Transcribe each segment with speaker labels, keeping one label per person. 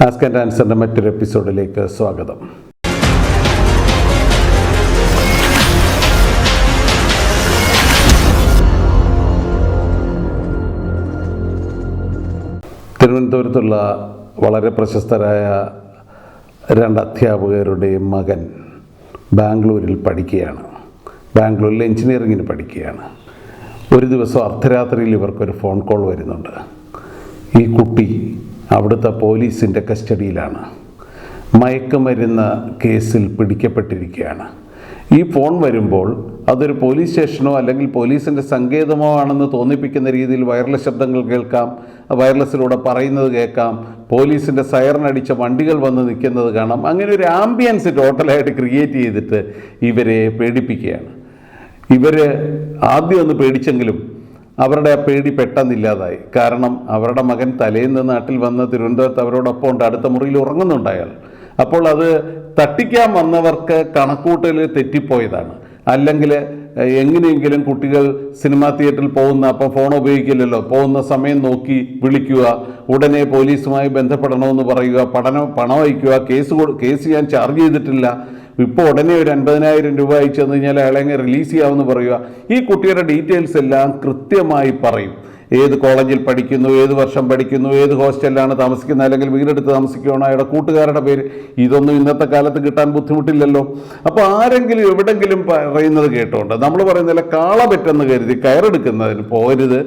Speaker 1: Ask and ആൻസറിന്റെ മറ്റൊരു എപ്പിസോഡിലേക്ക് സ്വാഗതം. തിരുവനന്തപുരത്തുള്ള വളരെ പ്രശസ്തരായ രണ്ട് അധ്യാപകരുടെയും മകൻ ബാംഗ്ലൂരിൽ പഠിക്കുകയാണ്. ബാംഗ്ലൂരിൽ എഞ്ചിനീയറിങ്ങിന് പഠിക്കുകയാണ്. ഒരു ദിവസം അർദ്ധരാത്രിയിൽ ഇവർക്കൊരു ഫോൺ കോൾ വരുന്നുണ്ട്. ഈ കുട്ടി അവിടുത്തെ പോലീസിന്റെ കസ്റ്റഡിയിലാണ്. മയക്കുമരുന്ന് കേസിൽ പിടിക്കപ്പെട്ടിരിക്കുകയാണ്. ഈ ഫോൺ വരുമ്പോൾ അതൊരു പോലീസ് സ്റ്റേഷനോ അല്ലെങ്കിൽ പോലീസിന്റെ സങ്കേതമോ ആണെന്ന് തോന്നിപ്പിക്കുന്ന രീതിയിൽ വയർലെസ് ശബ്ദങ്ങൾ കേൾക്കാം വയർലെസ്സിലൂടെ പറയുന്നത് കേൾക്കാം പോലീസിന്റെ സയറിനടിച്ച വണ്ടികൾ വന്ന് നിൽക്കുന്നത് കാണാം. അങ്ങനെ ഒരു ആംബിയൻസ് ടോട്ടലായിട്ട് ക്രിയേറ്റ് ചെയ്തിട്ട് ഇവരെ പേടിപ്പിക്കുകയാണ്. ഇവർ ആദ്യം ഒന്ന് പേടിച്ചെങ്കിലും അവരുടെ ആ പേടി പെട്ടെന്നില്ലാതായി കാരണം അവരുടെ മകൻ തലേന്ന് നാട്ടിൽ വന്ന് തിരുവനന്തപുരത്ത് അവരോടൊപ്പം ഉണ്ട്. അടുത്ത മുറിയിൽ ഉറങ്ങുന്നുണ്ടായാൽ അപ്പോൾ അത് തട്ടിക്കാൻ വന്നവർക്ക് കണക്കൂട്ടൽ തെറ്റിപ്പോയതാണ്. അല്ലെങ്കിൽ എങ്ങനെയെങ്കിലും കുട്ടികൾ സിനിമാ തിയേറ്ററിൽ പോകുന്ന അപ്പം ഫോൺ ഉപയോഗിക്കില്ലല്ലോ പോകുന്ന സമയം നോക്കി വിളിക്കുക ഉടനെ പോലീസുമായി ബന്ധപ്പെടണമെന്ന് പറയുക പഠനം പണം അയക്കുക കേസ് കേസ് ഞാൻ ചാർജ് ചെയ്തിട്ടില്ല ഇപ്പോൾ ഉടനെ ഒരു അൻപതിനായിരം രൂപ അയച്ചു തന്നു കഴിഞ്ഞാൽ അയാളെ റിലീസ് ചെയ്യാമെന്ന് പറയുക. ഈ കുട്ടിയുടെ ഡീറ്റെയിൽസ് എല്ലാം കൃത്യമായി പറയും. ഏത് കോളേജിൽ പഠിക്കുന്നു ഏത് വർഷം പഠിക്കുന്നു ഏത് ഹോസ്റ്റലിലാണ് താമസിക്കുന്നത് അല്ലെങ്കിൽ വീടെടുത്ത് താമസിക്കുകയാണോ അയാളുടെ കൂട്ടുകാരുടെ പേര്. ഇതൊന്നും ഇന്നത്തെ കാലത്ത് കിട്ടാൻ ബുദ്ധിമുട്ടില്ലല്ലോ. അപ്പോൾ ആരെങ്കിലും എവിടെങ്കിലും പറയുന്നത് കേട്ടോണ്ട് നമ്മൾ പറയുന്നില്ല കാള പറ്റെന്ന് കരുതി കയറെടുക്കുന്നതിന് പോരുത്.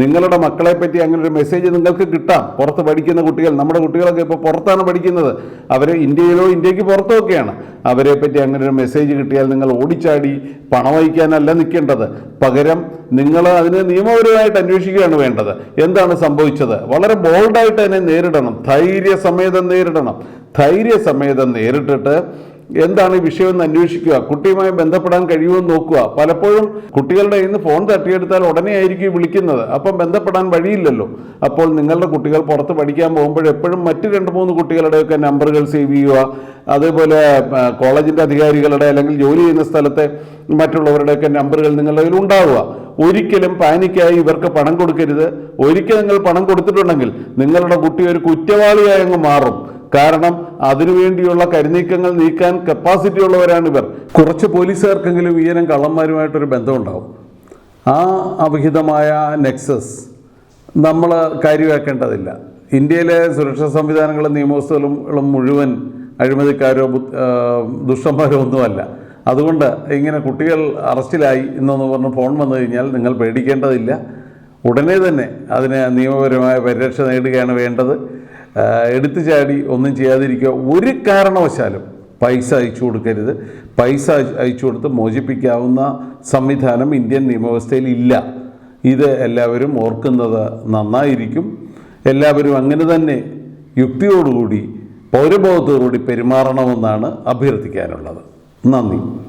Speaker 1: നിങ്ങളുടെ മക്കളെ പറ്റി അങ്ങനെ ഒരു മെസ്സേജ് നിങ്ങൾക്ക് കിട്ടാം. പുറത്ത് പഠിക്കുന്ന കുട്ടികൾ നമ്മുടെ കുട്ടികളൊക്കെ ഇപ്പോൾ പുറത്താണ് പഠിക്കുന്നത്. അവർ ഇന്ത്യയിലോ ഇന്ത്യയ്ക്ക് പുറത്തോ ഒക്കെയാണ് അവരെ പറ്റി അങ്ങനെ ഒരു മെസ്സേജ് കിട്ടിയാൽ നിങ്ങൾ ഓടിച്ചാടി പണം വഹിക്കാനല്ല നിൽക്കേണ്ടത്. പകരം നിങ്ങൾ അതിന് നിയമപരമായിട്ട് അന്വേഷിക്കുകയാണ് വേണ്ടത്? എന്താണ് സംഭവിച്ചത്? വളരെ ബോൾഡായിട്ട് അതിനെ നേരിടണം. ധൈര്യസമേതം നേരിടണം. ധൈര്യസമേതം നേരിട്ടിട്ട് എന്താണ് ഈ വിഷയം എന്ന് അന്വേഷിക്കുക. കുട്ടിയുമായി ബന്ധപ്പെടാൻ കഴിയുമെന്ന് നോക്കുക. പലപ്പോഴും കുട്ടികളുടെ കയ്യിൽ നിന്ന് ഫോൺ തട്ടിയെടുത്താൽ ഉടനെ ആയിരിക്കും വിളിക്കുന്നത്. അപ്പം ബന്ധപ്പെടാൻ വഴിയില്ലല്ലോ. അപ്പോൾ നിങ്ങളുടെ കുട്ടികൾ പുറത്ത് പഠിക്കാൻ പോകുമ്പോൾ എപ്പോഴും മറ്റ് രണ്ട് മൂന്ന് കുട്ടികളുടെയൊക്കെ നമ്പറുകൾ സേവ് ചെയ്യുക. അതേപോലെ കോളേജിന്റെ അധികാരികളുടെ അല്ലെങ്കിൽ ജോലി ചെയ്യുന്ന സ്ഥലത്തെ മറ്റുള്ളവരുടെയൊക്കെ നമ്പറുകൾ നിങ്ങളുടെ കയ്യിൽ ഉണ്ടാവുക. ഒരിക്കലും പാനിക്കായി ഇവർക്ക് പണം കൊടുക്കരുത്. ഒരിക്കൽ നിങ്ങൾ പണം കൊടുത്തിട്ടുണ്ടെങ്കിൽ നിങ്ങളുടെ കുട്ടി ഒരു കുറ്റവാളിയായി അങ്ങ് മാറും. കാരണം അതിനുവേണ്ടിയുള്ള കരുനീക്കങ്ങൾ നീക്കാൻ കപ്പാസിറ്റി ഉള്ളവരാണ് ഇവർ. കുറച്ച് പോലീസുകാർക്കെങ്കിലും ഈയനം കള്ളന്മാരുമായിട്ടൊരു ബന്ധമുണ്ടാവും. ആ അവിഹിതമായ നെക്സസ് നമ്മൾ കാര്യമാക്കേണ്ടതില്ല. ഇന്ത്യയിലെ സുരക്ഷാ സംവിധാനങ്ങളും നിയമവ്യവസ്ഥകളും മുഴുവൻ അഴിമതിക്കാരോ ദുഷ്ടന്മാരോ ഒന്നുമല്ല. അതുകൊണ്ട് ഇങ്ങനെ കുട്ടികൾ അറസ്റ്റിലായി എന്നൊന്ന് പറഞ്ഞ് ഫോൺ വന്നു കഴിഞ്ഞാൽ നിങ്ങൾ പേടിക്കേണ്ടതില്ല. ഉടനെ തന്നെ അതിന് നിയമപരമായ പരിരക്ഷ നേടുകയാണ് വേണ്ടത്. എടുത്തു ചാടി ഒന്നും ചെയ്യാതിരിക്കുക. ഒരു കാരണവശാലും പൈസ അയച്ചു കൊടുക്കരുത്. പൈസ അയച്ച് കൊടുത്ത് മോചിപ്പിക്കാവുന്ന സംവിധാനം ഇന്ത്യൻ നിയമവ്യവസ്ഥയിൽ ഇല്ല. ഇത് എല്ലാവരും ഓർക്കുന്നത് നന്നായിരിക്കും. എല്ലാവരും അങ്ങനെ തന്നെ യുക്തിയോടുകൂടി പൗരബോധത്തോടുകൂടി പെരുമാറണമെന്നാണ് അഭ്യർത്ഥിക്കാനുള്ളത്. നന്ദി.